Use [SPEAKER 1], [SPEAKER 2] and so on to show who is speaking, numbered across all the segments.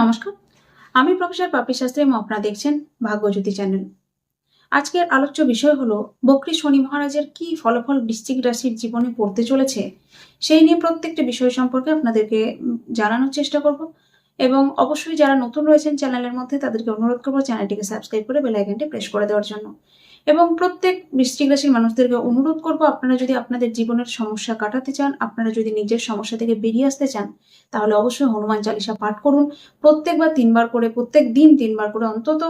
[SPEAKER 1] নমস্কার। আমি প্রফেসর পাপি শাস্ত্রী, এবং আপনারা দেখছেন ভাগ্যজ্যোতি চ্যানেল। আজকের আলোচ্য বিষয় হলো, বকরি শনি মহারাজের কি ফলাফল বৃশ্চিক রাশির জীবনে পড়তে চলেছে, সেই নিয়ে প্রত্যেকটা বিষয় সম্পর্কে আপনাদেরকে জানানোর চেষ্টা করব। এবং অবশ্যই যারা নতুন রয়েছেন চ্যানেলের মধ্যে, তাদেরকে অনুরোধ করব চ্যানেলটিকে সাবস্ক্রাইব করে বেল আইকনটি প্রেস করে দেওয়ার জন্য। এবং প্রত্যেক বৃশ্চিক রাশির মানুষদেরকে অনুরোধ করব, আপনারা যদি আপনাদের জীবনের সমস্যা কাটাতে চান, আপনারা যদি নিজের সমস্যা থেকে বেরিয়ে আসতে চান, তাহলে অবশ্যই হনুমান চালিসা পাঠ করুন। প্রত্যেকবার তিনবার করে, প্রত্যেক দিন তিনবার করে অন্তত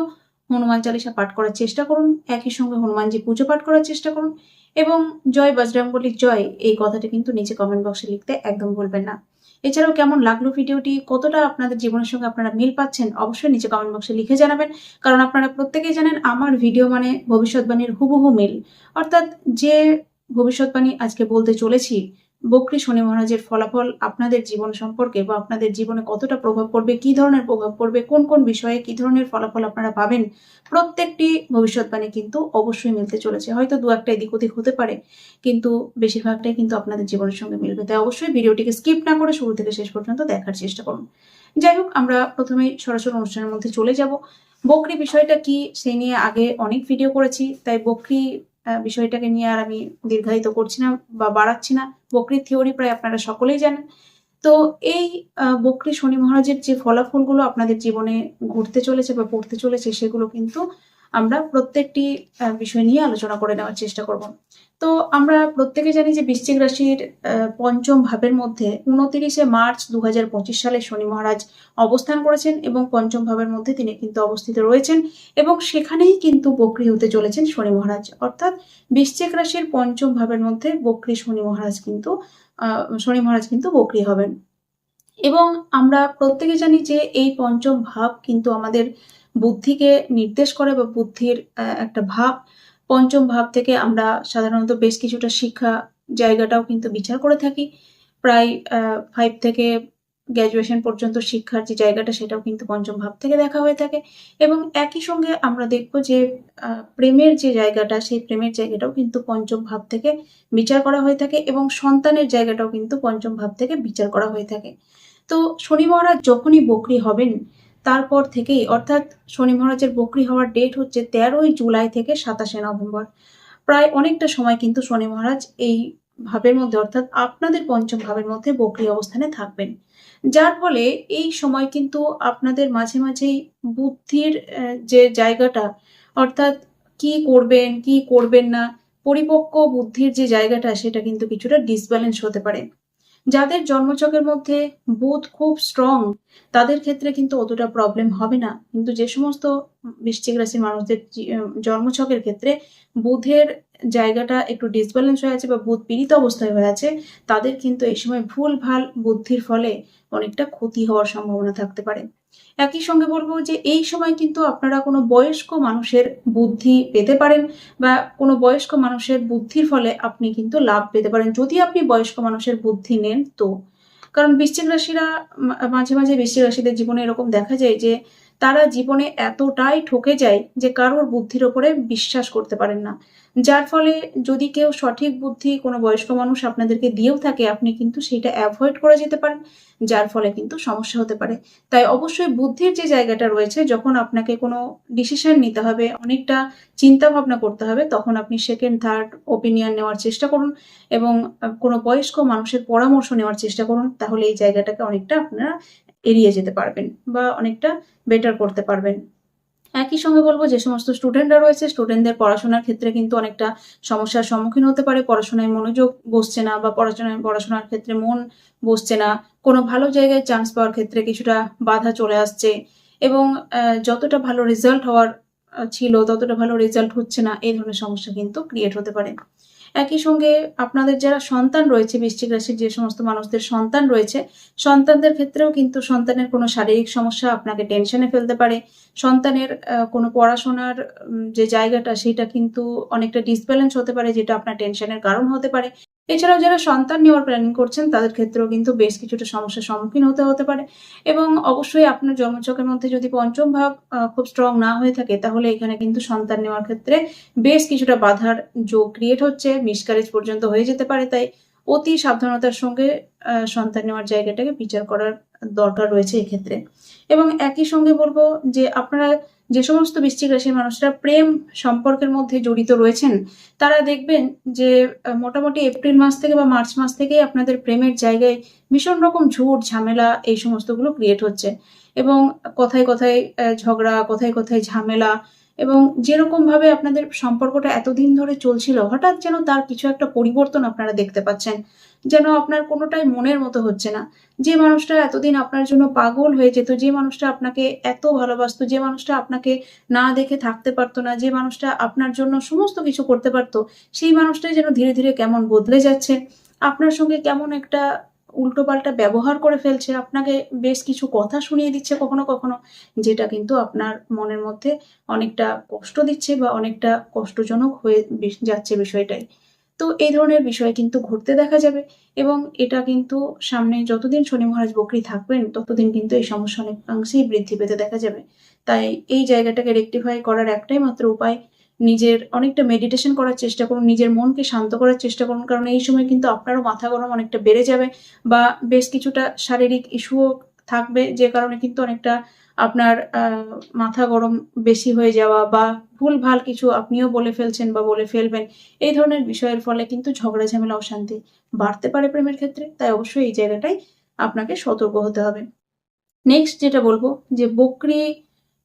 [SPEAKER 1] হনুমান চালিসা পাঠ করার চেষ্টা করুন। একই সঙ্গে হনুমানজি পুজো পাঠ করার চেষ্টা করুন। এবং জয় বজরঙ্গলির জয়, এই কথাটা কিন্তু নিচে কমেন্ট বক্সে লিখতে একদম ভুলবেন না। এছাড়াও কেমন লাগল ভিডিওটি? কতটা আপনাদের জীবনের সঙ্গে আপনারা মিল পাচ্ছেন? অবশ্যই নিচে কমেন্ট বক্সে লিখে জানাবেন। কারণ আপনারা প্রত্যেকেই জানেন আমার ভিডিও মানে ভবিষ্যৎবাণীর হুবহু মিল। অর্থাৎ যে ভবিষ্যৎবাণী আজকে বলতে চলেছি বকরি শনি মহারাজের ফলাফল আপনাদের জীবন সম্পর্কে বা আপনাদের জীবনে কতটা প্রভাব পড়বে, কি ধরনের প্রভাব পড়বে, কোন কোন বিষয়ে কি ধরনের ফলাফল আপনারা পাবেন, প্রত্যেকটি ভবিষ্যৎবাণী কিন্তু অবশ্যই মিলতে চলেছে। হয়তো দু একটা এদিক ওদিক হতে পারে, কিন্তু বেশিরভাগটাই কিন্তু আপনাদের জীবনের সঙ্গে মিলবে। তাই অবশ্যই ভিডিওটিকে স্কিপ না করে শুরু থেকে শেষ পর্যন্ত দেখার চেষ্টা করুন। যাই হোক, আমরা প্রথমেই সরাসরি অনুষ্ঠানের মধ্যে চলে যাব। বকরি বিষয়টা কি সেই নিয়ে আগে অনেক ভিডিও করেছি, তাই বকরি বিষয়টাকে নিয়ে আর আমি দীর্ঘায়িত করছি না বা বাড়াচ্ছি না। বকরির থিওরি প্রায় আপনারা সকলেই জানেন। তো এই বকরি শনি মহারাজের যে ফলাফলগুলো আপনাদের জীবনে ঘুরতে চলেছে বা পড়তে চলেছে, সেগুলো কিন্তু আমরা প্রত্যেকটি বিষয় নিয়ে আলোচনা করে নেওয়ার চেষ্টা করব। তো আমরা প্রত্যেকে জানি যে বৃশ্চিক রাশির পঞ্চম ভাবের মধ্যে উনতিরিশে মার্চ দু হাজার পঁচিশ সালে শনি মহারাজ অবস্থান করেছেন এবং পঞ্চম ভাবের মধ্যে তিনি কিন্তু অবস্থিত রয়েছেন এবং সেখানেই কিন্তু বকরি হতে চলেছেন শনি মহারাজ। অর্থাৎ বৃশ্চিক রাশির পঞ্চম ভাবের মধ্যে বকরি শনি মহারাজ কিন্তু শনি মহারাজ কিন্তু বকরি হবেন। এবং আমরা প্রত্যেকে জানি যে এই পঞ্চম ভাব কিন্তু আমাদের বুদ্ধিকে নির্দেশ করে বা বুদ্ধির একটা ভাব পঞ্চম ভাব থেকে আমরা সাধারণত বেশ কিছুটা শিক্ষা জায়গাটাও কিন্তু বিচার করে থাকি। প্রায় ফাইভ থেকে গ্র্যাজুয়েশন পর্যন্ত শিক্ষার যে জায়গাটা সেটাও কিন্তু পঞ্চম ভাব থেকে দেখা হয়ে থাকে। এবং একই সঙ্গে আমরা দেখব যে প্রেমের যে জায়গাটা, সেই প্রেমের জায়গাটাও কিন্তু পঞ্চম ভাব থেকে বিচার করা হয়ে থাকে এবং সন্তানের জায়গাটাও কিন্তু পঞ্চম ভাব থেকে বিচার করা হয়ে থাকে। তো শনি মহারাজ যখনই বকরি হবেন তারপর থেকেই, অর্থাৎ শনি মহারাজের বকরি হওয়ার ডেট হচ্ছে তেরোই জুলাই থেকে সাতাশে নভেম্বর। প্রায় অনেকটা সময় কিন্তু শনি মহারাজ এই ভাবের মধ্যে, অর্থাৎ আপনাদের পঞ্চম ভাবের মধ্যে বকরি অবস্থানে থাকবেন। যার ফলে এই সময় কিন্তু আপনাদের মাঝে মাঝেই বুদ্ধির যে জায়গাটা, অর্থাৎ কি করবেন কি করবেন না, পরিপক্ক বুদ্ধির যে জায়গাটা, সেটা কিন্তু কিছুটা ডিসব্যালেন্স হতে পারে। যাদের জন্মচকের মধ্যে বোধ খুব স্ট্রং তাদের ক্ষেত্রে কিন্তু অতটা প্রবলেম হবে না। কিন্তু যে সমস্ত বৃশ্চিক রাশির মানুষদের জন্মছকের ক্ষেত্রে বুধের জায়গাটা একটু ডিসব্যালেন্স হয়ে আছে বা বুধ পীড়িত অবস্থায় হয়ে আছে, তাদের কিন্তু এই সময় ভুল ভালো বুদ্ধির ফলে অনেকটা ক্ষতি হওয়ার সম্ভাবনা থাকতে পারে। একই সঙ্গে বলব যে এই সময় কিন্তু আপনারা কোনো বয়স্ক মানুষের বুদ্ধি পেতে পারেন বা কোনো বয়স্ক মানুষের বুদ্ধির ফলে আপনি কিন্তু লাভ পেতে পারেন। যদি আপনি বয়স্ক মানুষের বুদ্ধি নেন তো। কারণ বৃশ্চিক রাশিরা মাঝে মাঝে বৃশ্চিক রাশিদের জীবনে এরকম দেখা যায় যে তারা জীবনে এতটাই ঠকে যায় যে কারোর বুদ্ধির ওপরে বিশ্বাস করতে পারেন না। যার ফলে যদি কেউ সঠিক বুদ্ধি কোনো বয়স্ক মানুষ আপনাদেরকে দিয়েও থাকে, আপনি কিন্তু সেটা অ্যাভয়েড করে যেতে পারেন, যার ফলে কিন্তু সমস্যা হতে পারে। তাই অবশ্যই বুদ্ধির যে জায়গাটা রয়েছে, যখন আপনাকে কোনো ডিসিশন নিতে হবে, অনেকটা চিন্তা ভাবনা করতে হবে, তখন আপনি সেকেন্ড থার্ড ওপিনিয়ন নেওয়ার চেষ্টা করুন এবং কোনো বয়স্ক মানুষের পরামর্শ নেওয়ার চেষ্টা করুন, তাহলে এই জায়গাটাকে অনেকটা আপনারা এড়িয়ে যেতে পারবেন বা অনেকটা বেটার করতে পারবেন। একই সঙ্গে বলব যে সমস্ত স্টুডেন্টরা রয়েছে স্টুডেন্টদের পড়াশোনার ক্ষেত্রে কিন্তু অনেকটা সমস্যার সম্মুখীন হতে পারে। পড়াশোনায় মনোযোগ বসছে না বা পড়াশোনায় পড়াশোনার ক্ষেত্রে মন বসছে না। কোনো ভালো জায়গায় চান্স পাওয়ার ক্ষেত্রে কিছুটা বাধা চলে আসছে এবং যতটা ভালো রেজাল্ট হওয়ার ছিল ততটা ভালো রেজাল্ট হচ্ছে না। এই ধরনের সমস্যা কিন্তু ক্রিয়েট হতে পারে। একই সঙ্গে আপনাদের যারা সন্তান রয়েছে, বৃশ্চিক রাশির যে সমস্ত মানুষদের সন্তান রয়েছে, সন্তানদের ক্ষেত্রেও কিন্তু সন্তানের কোনো শারীরিক সমস্যা আপনাকে টেনশনে ফেলতে পারে। সন্তানের কোনো পড়াশোনার যে জায়গাটা, সেটা কিন্তু অনেকটা ডিসব্যালেন্স হতে পারে, যেটা আপনার টেনশনের কারণ হতে পারে। এছাড়াও যারা সন্তান নেওয়ার প্ল্যানিং করছেন তাদের ক্ষেত্রেও কিন্তু বেশ কিছুটা সমস্যার সম্মুখীন হতে হতে পারে। এবং অবশ্যই আপনার জন্মচকের মধ্যে যদি পঞ্চম আহ, খুব স্ট্রং না হয়ে থাকে তাহলে এখানে কিন্তু সন্তান নেওয়ার ক্ষেত্রে বেশ কিছুটা বাধার যোগ ক্রিয়েট হচ্ছে। মিসক্যারেজ পর্যন্ত হয়ে যেতে পারে তাই অতি সাবধানতার সঙ্গে সন্তান নেওয়ার জায়গাটাকে বিচার করার দরকার রয়েছে এক্ষেত্রে। এবং একই সঙ্গে বলব যে আপনারা যে সমস্ত বৃশ্চিক রাশির মানুষরা প্রেম সম্পর্কের মধ্যে জড়িত রয়েছেন, তারা দেখবেন যে মোটামুটি এপ্রিল মাস থেকে বা মার্চ মাস থেকেই আপনাদের প্রেমের জায়গায় ভীষণ রকম ঝুট, ঝামেলা এই সমস্তগুলো ক্রিয়েট হচ্ছে। এবং কথায় কথায় ঝগড়া, কথায় কথায় ঝামেলা এবং যেরকম ভাবে আপনাদের সম্পর্কটা এতদিন ধরে চলছিল, হঠাৎ যেন তার কিছু একটা পরিবর্তন আপনারা দেখতে পাচ্ছেন। যেন আপনার কোনোটাই মনের মতো হচ্ছে না। যে মানুষটা এতদিন আপনার জন্য পাগল হয়ে যেত, যে মানুষটা আপনাকে এত ভালোবাসতো, যে মানুষটা আপনাকে না দেখে থাকতে পারতো না, যে মানুষটা আপনার জন্য সমস্ত কিছু করতে পারতো, সেই মানুষটাই যেন ধীরে ধীরে কেমন বদলে যাচ্ছে। আপনার সঙ্গে কেমন একটা উল্টোপাল্টা ব্যবহার করে ফেলছে, আপনাকে বেশ কিছু কথা শুনিয়ে দিচ্ছে কখনো কখনো, যেটা কিন্তু আপনার মনের মধ্যে অনেকটা কষ্ট দিচ্ছে বা অনেকটা কষ্টজনক হয়ে যাচ্ছে বিষয়টাই। তো এই ধরনের বিষয় কিন্তু ঘটতে দেখা যাবে এবং এটা কিন্তু সামনে যতদিন শনি মহারাজ বকরি থাকবেন, ততদিন কিন্তু এই সমস্যা অনেকাংশেই বৃদ্ধি পেতে দেখা যাবে। তাই এই জায়গাটাকে রেকটিফাই করার একটাই মাত্র উপায়, নিজের অনেকটা মেডিটেশন করার চেষ্টা করুন, নিজের মনকে শান্ত করার চেষ্টা করুন, কারণ এই সময় কিন্তু আপনারও মাথা গরম অনেকটা বেড়ে যাবে বা বেশ কিছুটা শারীরিক ইস্যুও থাকবে, যে কারণে কিন্তু অনেকটা আপনার মাথা গরম বেশি হয়ে যাওয়া বা ভুল ভালো কিছু আপনিও বলে ফেলছেন বা বলে ফেলবেন, এই ধরনের বিষয়ের ফলে কিন্তু ঝগড়া, ঝামেলা, অশান্তি বাড়তে পারে প্রেমের ক্ষেত্রে। তাই অবশ্যই এই জায়গাটাই আপনাকে সতর্ক হতে হবে। নেক্সট যেটা বলব, যে বকরি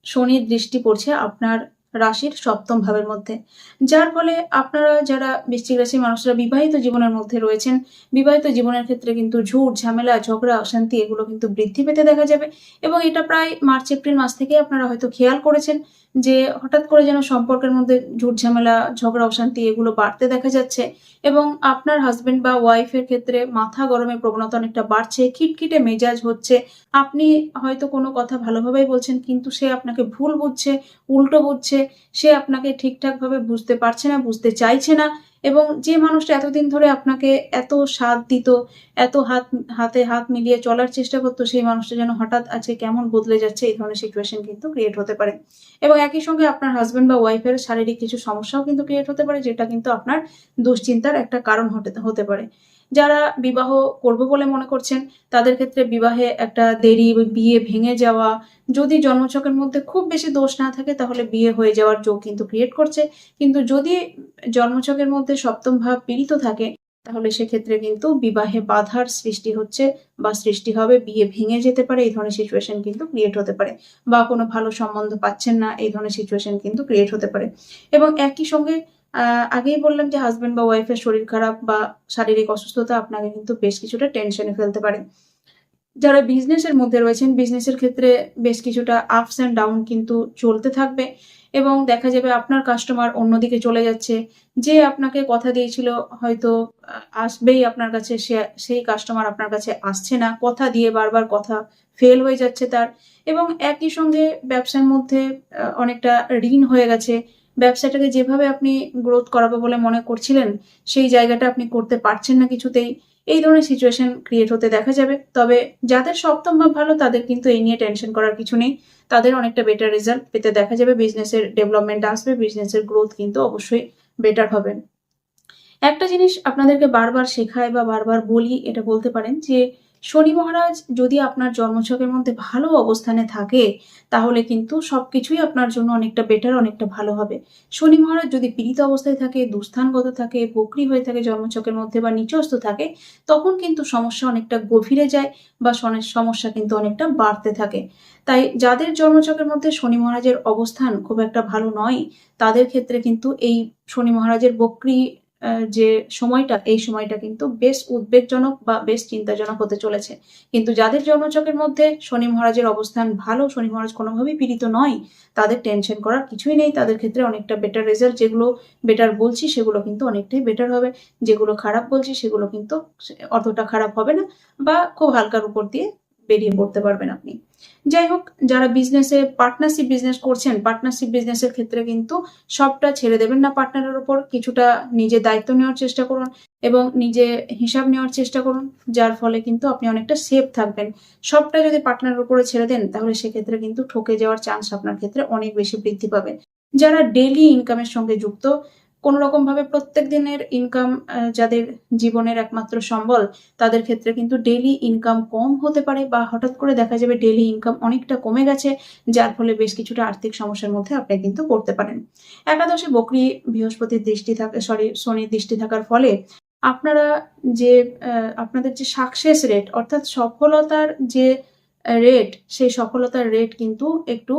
[SPEAKER 1] শনির দৃষ্টি পড়ছে আপনার রাশির সপ্তম ভাবের মধ্যে। যার ফলে আপনারা যারা বৃশ্চিক রাশি মানুষরা বিবাহিত জীবনের মধ্যে রয়েছেন, বিবাহিত জীবনের ক্ষেত্রে কিন্তু ঝুট, ঝামেলা, ঝগড়া, অশান্তি এগুলো কিন্তু বৃদ্ধি পেতে দেখা যাবে এবং এটা প্রায় মার্চ, এপ্রিল মাস থেকে আপনারা হয়তো খেয়াল করেছেন যে হঠাৎ করে যেন সম্পর্কের মধ্যে ঝুটঝামেলা ঝগড়া, অশান্তি এগুলো বাড়তে দেখা যাচ্ছে এবং আপনার হাজবেন্ড বা ওয়াইফের ক্ষেত্রে মাথা গরমের প্রবণতা অনেকটা বাড়ছে, খিটখিটে মেজাজ হচ্ছে। আপনি হয়তো কোনো কথা ভালোভাবেই বলছেন কিন্তু সে আপনাকে ভুল বুঝছে, উল্টো বুঝছে, সে আপনাকে ঠিকঠাকভাবে বুঝতে পারছে না, বুঝতে চাইছে না। এবং যে মানুষটা এতদিন ধরে আপনাকে এত সাথ দিত, এত হাত, হাতে হাত মিলিয়ে চলার চেষ্টা করতো, সেই মানুষটা যেন হঠাৎ আজকে কেমন বদলে যাচ্ছে, এই ধরনের সিচুয়েশন কিন্তু ক্রিয়েট হতে পারে। এবং একই সঙ্গে আপনার হাজব্যান্ড বা ওয়াইফের শারীরিক কিছু সমস্যাও কিন্তু ক্রিয়েট হতে পারে, যেটা কিন্তু আপনার দুশ্চিন্তার একটা কারণ হতে হতে পারে। যারা বিবাহ করব বলে মনে করছেন, তাদের ক্ষেত্রে বিবাহে একটা দেরি বিয়ে ভেঙে যাওয়া, যদি জন্মছকের মধ্যে খুব বেশি দোষ না থাকে, তাহলে বিয়ে হয়ে যাওয়ার যোগ কিন্তু ক্রিয়েট করছে। কিন্তু যদি জন্মছকের মধ্যে সপ্তম ভাব পীড়িত থাকে, তাহলে সেক্ষেত্রে কিন্তু বিবাহে বাধার সৃষ্টি হচ্ছে বা সৃষ্টি হবে, বিয়ে ভেঙে যেতে পারে, এই ধরনের সিচুয়েশন কিন্তু ক্রিয়েট হতে পারে। বা কোনো ভালো সম্বন্ধ পাচ্ছেন না, এই ধরনের সিচুয়েশন কিন্তু ক্রিয়েট হতে পারে। এবং একই সঙ্গে আগেই বললাম যে হাজবেন্ড বা ওয়াইফের শরীর খারাপ বা শারীরিক অসুস্থতা আপনাকে কিন্তু বেশ কিছুটা টেনশনে ফেলতে পারে। যারা বিজনেসের মধ্যে রয়েছেন বিজনেসের ক্ষেত্রে বেশ কিছুটা আপস অ্যান্ড ডাউন কিন্তু চলতে থাকবে এবং দেখা যাবে আপনার কাস্টমার অন্যদিকে চলে যাচ্ছে। যে আপনাকে কথা দিয়েছিল, হয়তো আসবেই আপনার কাছে, সে, সেই কাস্টমার আপনার কাছে আসছে না। কথা দিয়ে বারবার কথা ফেল হয়ে যাচ্ছে তার এবং একই সঙ্গে ব্যবসার মধ্যে অনেকটা ঋণ হয়ে গেছে। ব্যবসাটাকে যেভাবে আপনি গ্রোথ করাবো বলে মনে করছিলেন, সেই জায়গাটা আপনি করতে পারছেন না কিছুতেই। এই ধরনের সিচুয়েশন ক্রিয়েট হতে দেখা যাবে। তবে যাদের সপ্তম ভাব ভালো, তাদের কিন্তু এই নিয়ে টেনশন করার কিছু নেই। তাদের অনেকটা বেটার রেজাল্ট পেতে দেখা যাবে। বিজনেসের ডেভেলপমেন্ট আসবে বিজনেসের গ্রোথ কিন্তু অবশ্যই বেটার হবে। একটা জিনিস আপনাদেরকে বারবার শেখায় বা বারবার বলি, এটা বলতে পারেন যে শনি মহারাজ যদি আপনার জন্মছকের মধ্যে ভালো অবস্থানে থাকে, তাহলে কিন্তু সব কিছুই আপনার জন্য অনেকটা বেটার অনেকটা ভালো হবে। শনি মহারাজ যদি পীড়িত অবস্থায় থাকে, দুস্থানগত থাকে, বকরি হয়ে থাকে, জন্মছকের মধ্যে বা নিচস্ত থাকে, তখন কিন্তু সমস্যা অনেকটা গভীরে যায় বা সনে- সমস্যা কিন্তু অনেকটা বাড়তে থাকে। তাই যাদের জন্মছকের মধ্যে শনি মহারাজের অবস্থান খুব একটা ভালো নয়, তাদের ক্ষেত্রে কিন্তু এই শনি মহারাজের বক্রি যে সময়টা, এই সময়টা কিন্তু বেশ উদ্বেগজনক বা বেশ চিন্তাজনক হতে চলেছে। কিন্তু যাদের জন্মছকের মধ্যে শনি মহারাজের অবস্থান ভালো, শনি মহারাজ কোনোভাবেই পীড়িত নয়, তাদের টেনশন করার কিছুই নেই। তাদের ক্ষেত্রে অনেকটা বেটার রেজাল্ট যেগুলো বেটার বলছি, সেগুলো কিন্তু অনেকটাই বেটার হবে। যেগুলো খারাপ বলছি, সেগুলো কিন্তু অতটা খারাপ হবে না বা খুব হালকার উপর দিয়ে বেরিয়ে পড়তে পারবেন আপনি। যাই হোক, যারা বিজনেসে পার্টনারশিপ বিজনেস করছেন পার্টনারশিপ বিজনেসের ক্ষেত্রে কিন্তু সবটা ছেড়ে দেবেন না পার্টনারের উপর। কিছুটা নিজে দায়িত্ব নেওয়ার চেষ্টা করুন এবং নিজে হিসাব নেওয়ার চেষ্টা করুন, যার ফলে কিন্তু আপনি অনেকটা সেফ থাকবেন। সবটা যদি পার্টনারের উপরে ছেড়ে দেন, তাহলে সেক্ষেত্রে কিন্তু ঠকে যাওয়ার চান্স আপনার ক্ষেত্রে অনেক বেশি বৃদ্ধি পাবে। যারা ডেলি ইনকামের সঙ্গে যুক্ত কোনো রকম ভাবে প্রত্যেক দিনের ইনকাম যাদের জীবনের একমাত্র সম্বল, তাদের ক্ষেত্রে কিন্তু ডেলি ইনকাম কম হতে পারে বা হঠাৎ করে দেখা যাবে ডেইলি ইনকাম অনেকটা কমে গেছে, যার ফলে বেশ কিছুটা আর্থিক সমস্যার মধ্যে আপনি কিন্তু পড়তে পারেন। একাদশে বকরি বৃহস্পতির দৃষ্টি থাকে সরি শনির দৃষ্টি থাকার ফলে আপনারা যে আপনাদের যে সাকসেস রেট অর্থাৎ সফলতার যে রেট সেই সফলতার রেট কিন্তু একটু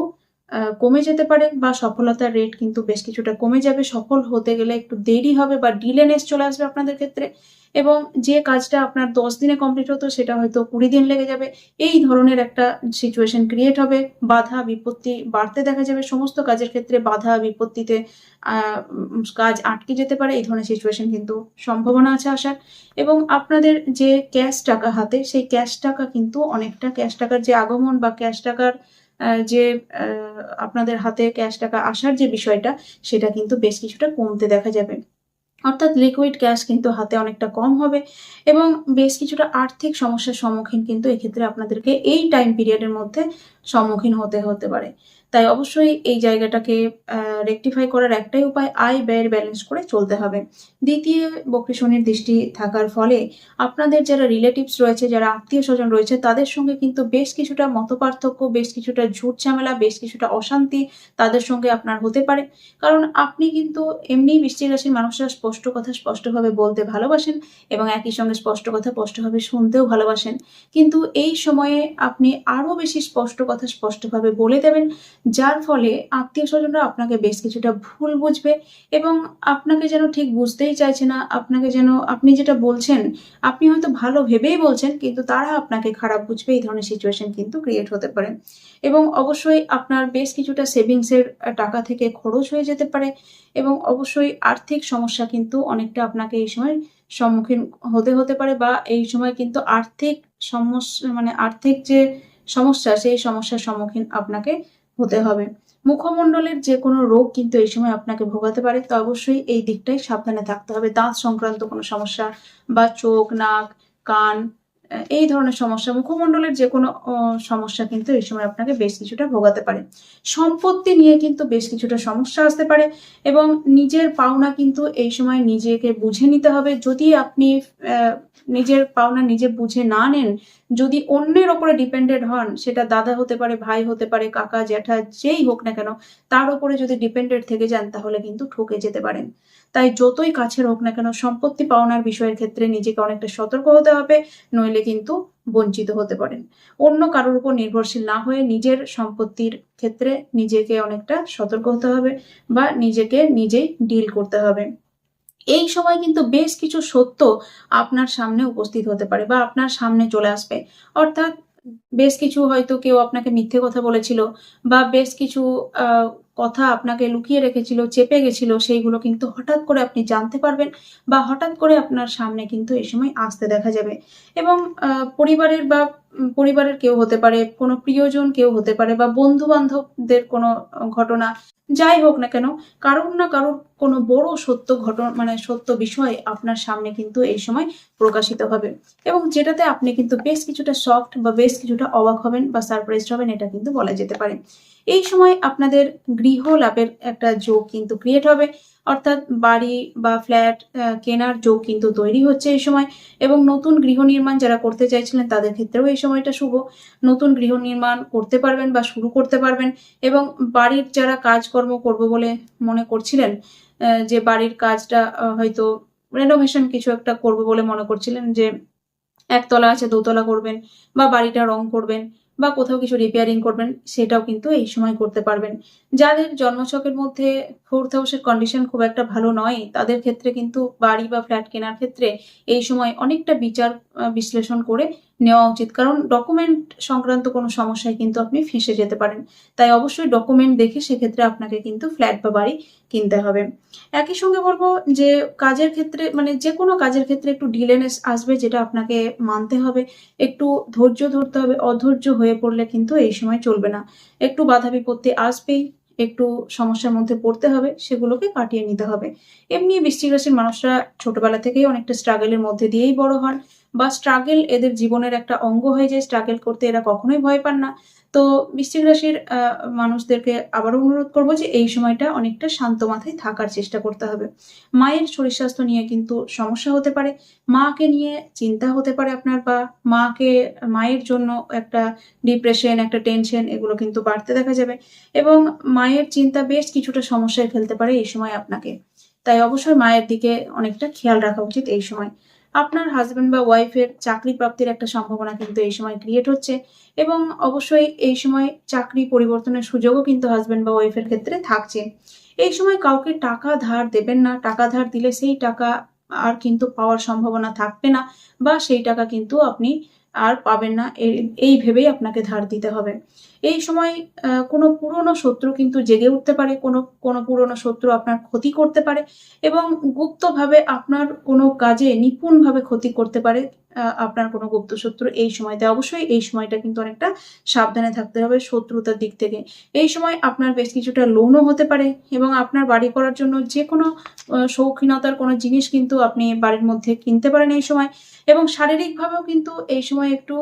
[SPEAKER 1] কমে যেতে পারে বা সফলতার রেট কিন্তু বেশ কিছুটা কমে যাবে। সফল হতে গেলে একটু দেরি হবে বা ডিলেনেস চলে আসবে আপনাদের ক্ষেত্রে। এবং যে কাজটা আপনার দশ দিনে কমপ্লিট হতো, সেটা হয়তো কুড়ি দিন লেগে যাবে। এই ধরনের একটা সিচুয়েশন ক্রিয়েট হবে। বাধা, বিপত্তি বাড়তে দেখা যাবে। সমস্ত কাজের ক্ষেত্রে বাধা, বিপত্তিতে কাজ আটকে যেতে পারে। এই ধরনের সিচুয়েশন কিন্তু সম্ভাবনা আছে আসার। এবং আপনাদের যে ক্যাশ টাকা হাতে, সেই ক্যাশ টাকা কিন্তু অনেকটা ক্যাশ টাকার যে আগমন বা ক্যাশ টাকার যে আপনাদের হাতে ক্যাশ টাকা আসার যে বিষয়টা, সেটা কিন্তু বেশ কিছুটা কমতে দেখা যাবে। অর্থাৎ লিকুইড ক্যাশ কিন্তু হাতে অনেকটা কম হবে এবং বেশ কিছুটা আর্থিক সমস্যার সম্মুখীন কিন্তু এক্ষেত্রে আপনাদেরকে এই টাইম পিরিয়ডের মধ্যে সম্মুখীন হতে হতে পারে। তাই অবশ্যই এই জায়গাটাকে রেকটিফাই করার একটাই উপায় আয় ব্যয়ের ব্যালেন্স করে চলতে হবে। দ্বিতীয় বকরি দৃষ্টি থাকার ফলে আপনাদের যারা রিলেটিভস রয়েছে, যারা আত্মীয় স্বজন রয়েছে, তাদের সঙ্গে কিন্তু বেশ কিছুটা মতপার্থক্য, বেশ কিছুটা ঝুট ঝামেলা, বেশ কিছুটা অশান্তি তাদের সঙ্গে আপনার হতে পারে। কারণ আপনি কিন্তু এমনি বৃষ্টিক রাশির মানুষরা স্পষ্ট কথা স্পষ্টভাবে বলতে ভালোবাসেন এবং একই সঙ্গে স্পষ্ট কথা স্পষ্টভাবে শুনতেও ভালোবাসেন। কিন্তু এই সময়ে আপনি আরও বেশি স্পষ্ট কথা স্পষ্টভাবে বলে দেবেন, যার ফলে আত্মীয় স্বজনরা আপনাকে বেশ কিছুটা ভুল বুঝবে এবং আপনাকে যেন ঠিক বুঝতেই চাইছে না, আপনাকে যেন আপনি যেটা বলছেন, আপনি হয়তো ভালো ভেবেই বলছেন, কিন্তু তারা আপনাকে খারাপ বুঝবে, এই ধরনের সিচুয়েশন কিন্তু ক্রিয়েট হতে পারে। এবং অবশ্যই আপনার বেশ কিছুটা সেভিংসের টাকা থেকে খরচ হয়ে যেতে পারে এবং অবশ্যই আর্থিক সমস্যা কিন্তু অনেকটা আপনাকে এই সময় সম্মুখীন হতে হতে পারে বা এই সময় কিন্তু আর্থিক সমস্যা মানে আর্থিক যে সমস্যা, সেই সমস্যার সম্মুখীন আপনাকে হতে হবে। মুখমণ্ডলের যে কোনো রোগ কিন্তু এই সময় আপনাকে ভোগাতে পারে, তো অবশ্যই এই দিকটাই সাবধানে থাকতে হবে। দাঁত সংক্রান্ত কোনো সমস্যা বা চোখ, নাক, কান এই ধরনের সমস্যা মুখমণ্ডলের যে কোনো সমস্যা কিন্তু এই সময় আপনাকে বেশ কিছুটা ভোগাতে পারে। সম্পত্তি নিয়ে কিন্তু বেশ কিছুটা সমস্যা আসতে পারে এবং নিজের পাওনা কিন্তু এই সময় নিজেকে বুঝে নিতে হবে। যদি আপনি নিজের পাওনা নিজে বুঝে না নেন, যদি অন্যের ওপরে ডিপেন্ডেন্ট হন, সেটা দাদা হতে পারে, ভাই হতে পারে, কাকা, জ্যাঠা, যেই হোক না কেন, তার উপরে যদি ডিপেন্ডেন্ট থেকে যান, তাহলে কিন্তু ঠকে যেতে পারেন। তাই যতই কাছের হোক না কেন, সম্পত্তি পাওনার বিষয়ের ক্ষেত্রে নিজেকে অনেকটা সতর্ক হতে হবে, নইলে কিন্তু বঞ্চিত হতে পারেন। অন্য কারোর উপর নির্ভরশীল না হয়ে নিজের সম্পত্তির ক্ষেত্রে নিজেকে অনেকটা সতর্ক হতে হবে বা নিজেকে নিজেই ডিল করতে হবে। এই সময় কিন্তু বেশ কিছু সত্য আপনার সামনে উপস্থিত হতে পারে বা আপনার সামনে চলে আসবে। অর্থাৎ বেশ কিছু হয়তো কেউ আপনাকে মিথ্যে কথা বলেছিল বা বেশ কিছু কথা আপনাকে লুকিয়ে রেখেছিল, চেপে গেছিল, সেইগুলো কিন্তু হঠাৎ করে আপনি জানতে পারবেন বা হঠাৎ করে আপনার সামনে কিন্তু এই সময় আসতে দেখা যাবে। এবং পরিবারের বা পরিবারের কেউ হতে পারে, কোনো প্রিয়জন কেউ হতে পারে বা বন্ধু বান্ধবদের কোনো ঘটনা, যাই হোক না কেন, কারোর না কারোর কোনো বড় সত্য ঘটনা মানে সত্য বিষয় আপনার সামনে কিন্তু এই সময় প্রকাশিত হবে। এবং যেটাতে আপনি কিন্তু বেশ কিছুটা সফট বা বেশ কিছুটা অবাক হবেন বা সারপ্রাইজ হবেন, এটা কিন্তু বলা যেতে পারে। এই সময় আপনাদের গৃহ লাভের একটা যোগ কিন্তু ক্রিয়েট হবে। অর্থাৎ বাড়ি বা ফ্ল্যাট কেনার যোগ কিন্তু তৈরি হচ্ছে এই সময় এবং নতুন গৃহ নির্মাণ যারা করতে চাইছিলেন তাদের ক্ষেত্রেও এই সময়টা শুভ। নতুন গৃহ নির্মাণ করতে পারবেন বা শুরু করতে পারবেন এবং বাড়ির যারা কাজকর্ম করব বলে মনে করছিলেন যে বাড়ির কাজটা হয়তো রেনোভেশন কিছু একটা করব বলে মনে করছিলেন যে একতলা আছে, দোতলা করবেন বা বাড়িটা রং করবেন বা কোথাও কিছু রিপেয়ারিং করবেন সেটাও কিন্তু এই সময় করতে পারবেন। যাদের জন্মছকের মধ্যে ফোর্থ হাউসের কন্ডিশন খুব একটা ভালো নয়। তাদের ক্ষেত্রে কিন্তু বাড়ি বা ফ্ল্যাট কেনার ক্ষেত্রে এই সময় অনেকটা বিচার বিশ্লেষণ করে নেওয়া উচিত। কারণ ডকুমেন্ট সংক্রান্ত কোনো সমস্যায় কিন্তু আপনি ফেঁসে যেতে পারেন। তাই অবশ্যই ডকুমেন্ট দেখে সেক্ষেত্রে আপনাকে কিন্তু ফ্ল্যাট বা বাড়ি কিনতে হবে। একই সঙ্গে বলব যে কাজের ক্ষেত্রে মানে যে কোনো কাজের ক্ষেত্রে একটু ডিলেনেস আসবে যেটা আপনাকে মানতে হবে। একটু ধৈর্য ধরতে হবে। অধৈর্য হয়ে পড়লে কিন্তু এই সময় চলবে না। একটু বাধা বিপত্তি আসবেই। একটু সমস্যার মধ্যে পড়তে হবে, সেগুলোকে কাটিয়ে নিতে হবে। এমনি বৃষ্টি রাশির মানুষরা ছোটবেলা থেকেই অনেকটা স্ট্রাগলের মধ্যে দিয়েই বড় হন। বা স্ট্রাগল এদের জীবনের একটা অঙ্গ হয়ে যায় স্ট্রাগল করতে এরা কখনোই ভয় পান না। তো বৃশ্চিক রাশির মানুষদেরকে আবারও অনুরোধ করব যে এই সময়টা অনেকটা শান্ত মাথায় থাকার চেষ্টা করতে হবে। মায়ের শরীর স্বাস্থ্য নিয়ে কিন্তু সমস্যা হতে পারে। মাকে নিয়ে চিন্তা হতে পারে আপনার বা মাকে, মায়ের জন্য একটা ডিপ্রেশন একটা টেনশন এগুলো কিন্তু বাড়তে দেখা যাবে এবং মায়ের চিন্তা বেশ কিছুটা সমস্যায় ফেলতে পারে এই সময় আপনাকে। তাই অবশ্যই মায়ের দিকে অনেকটা খেয়াল রাখা উচিত এই সময়। আপনার হাজব্যান্ড বা ওয়াইফের চাকরি প্রাপ্তির একটা সম্ভাবনা কিন্তু এই সময় ক্রিয়েট হচ্ছে এবং অবশ্যই এই সময় চাকরি পরিবর্তনের সুযোগও কিন্তু হাজব্যান্ড বা ওয়াইফের ক্ষেত্রে থাকছে। এই সময় কাউকে টাকা ধার দেবেন না, টাকা ধার দিলে সেই টাকা আর কিন্তু পাওয়ার সম্ভাবনা থাকবে না বা সেই টাকা কিন্তু আপনি আর পাবেন না। এই- ভেবেই আপনাকে ধার দিতে হবে। এই সময় কোনো পুরনো শত্রু কিন্তু জেগে উঠতে পারে, কোনো কোনো পুরনো শত্রু আপনার ক্ষতি করতে পারে এবং গুপ্তভাবে আপনার কোনো কাজে নিপুণভাবে ক্ষতি করতে পারে। আপনার কোনো গুপ্ত শত্রু এই সময়তে, অবশ্যই এই সময়টা কিন্তু অনেকটা সাবধানে থাকতে হবে শত্রুতার দিক থেকে। এই সময় আপনার বেশ কিছুটা লোনও হতে পারে এবং আপনার বাড়ি করার জন্য যে কোনো শৌখিনতার কোনো জিনিস কিন্তু আপনি বাড়ির মধ্যে কিনতে পারেন এই সময়। এবং শারীরিকভাবেও কিন্তু এই সময় একটু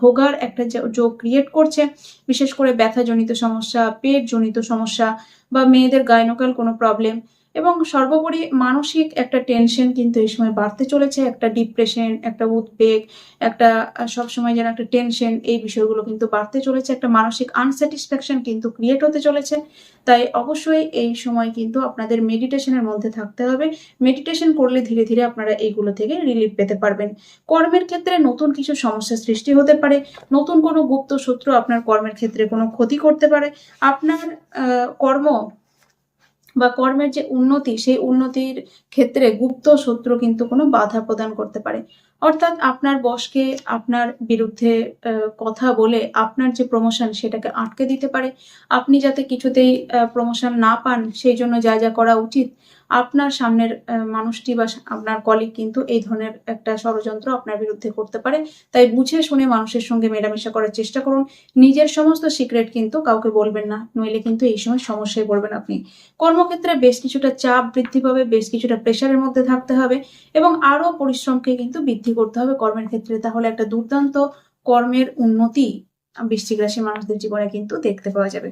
[SPEAKER 1] ভোগার একটা যোগ ক্রিয়েট করছে। বিশেষ করে ব্যথাজনিত সমস্যা পেট জনিত সমস্যা বা মেয়েদের গাইনোকাল কোনো প্রবলেম এবং সর্বোপরি মানসিক একটা টেনশন কিন্তু এই সময় বাড়তে চলেছে, একটা ডিপ্রেশন একটা উদ্বেগ, একটা সবসময় যেন একটা টেনশন এই বিষয়গুলো কিন্তু বাড়তে চলেছে, একটা মানসিক আনস্যাটিসফ্যাকশন কিন্তু ক্রিয়েট হতে চলেছে। তাই অবশ্যই এই সময় কিন্তু আপনাদের মেডিটেশনের মধ্যে থাকতে হবে। মেডিটেশন করলে ধীরে ধীরে আপনারা এইগুলো থেকে রিলিফ পেতে পারবেন। কর্মের ক্ষেত্রে নতুন কিছু সমস্যার সৃষ্টি হতে পারে, নতুন কোনো গুপ্ত শত্রু আপনার কর্মের ক্ষেত্রে কোনো ক্ষতি করতে পারে। আপনার কর্ম বা কর্মের যে উন্নতি, সেই উন্নতির ক্ষেত্রে গুপ্ত শত্রু কিন্তু কোনো বাধা প্রদান করতে পারে। অর্থাৎ আপনার বসকে আপনার বিরুদ্ধে কথা বলে আপনার যে প্রমোশন সেটাকে আটকে দিতে পারে। আপনি যাতে কিছুতেই প্রমোশন না পান, সেই জন্য যা যা করা উচিত আপনার সামনের মানুষটি বা আপনার কলিগ কিন্তু এই ধরনের একটা ষড়যন্ত্র আপনার বিরুদ্ধে করতে পারে। তাই বুঝে শুনে মানুষের সঙ্গে মেলামেশা করার চেষ্টা করুন। নিজের সমস্ত সিক্রেট কিন্তু কাউকে বলবেন না, নইলে কিন্তু এই সময় সমস্যায় পড়বেন আপনি। কর্মক্ষেত্রে বেশ কিছুটা চাপ বৃদ্ধি পাবে, বেশ কিছুটা প্রেশারের মধ্যে থাকতে হবে এবং আরও পরিশ্রমকে কিন্তু বৃদ্ধি করতে হবে কর্মের ক্ষেত্রে। তাহলে একটা দুর্দান্ত কর্মের উন্নতি বৃশ্চিক রাশি মানুষদের জীবনে কিন্তু দেখতে পাওয়া যাবে।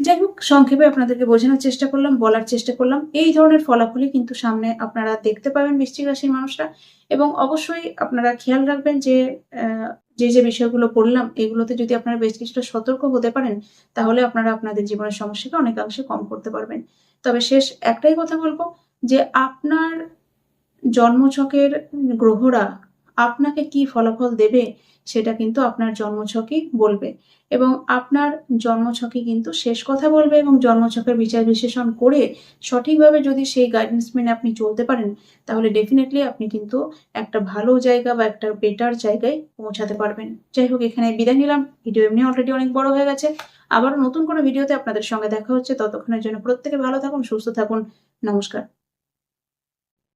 [SPEAKER 1] যাই হোক, সংক্ষেপে আপনাদেরকে বোঝানোর চেষ্টা করলাম, বলার চেষ্টা করলাম। এই ধরনের ফলাফলই কিন্তু সামনে আপনারা দেখতে পাবেন বৃশ্চিক রাশির মানুষরা। এবং অবশ্যই আপনারা খেয়াল রাখবেন যে যে যে বিষয়গুলো বললাম এগুলোতে যদি আপনারা বেশ কিছুটা সতর্ক হতে পারেন, তাহলে আপনারা আপনাদের জীবনের সমস্যাকে অনেকাংশে কম করতে পারবেন। তবে শেষ একটাই কথা বলব যে, আপনার জন্মছকের গ্রহরা আপনাকে কি ফলাফল দেবে সেটা কিন্তু আপনার জন্মছকই বলবে। এবং আপনার জন্মছকে কিন্তু শেষ কথা বলবে এবং জন্মছকের বিচার বিশ্লেষণ করে সঠিকভাবে যদি সেই গাইডেন্স মেনে আপনি চলতে পারেন, তাহলে ডেফিনেটলি আপনি কিন্তু একটা ভালো জায়গা বা একটা বেটার জায়গায় পৌঁছাতে পারবেন। যাই হোক এখানে বিদায় নিলাম। ভিডিও এমনি অলরেডি অনেক বড় হয়ে গেছে। আবারও নতুন কোনো ভিডিওতে আপনাদের সঙ্গে দেখা হচ্ছে। ততক্ষণের জন্য প্রত্যেকে ভালো থাকুন, সুস্থ থাকুন। নমস্কার।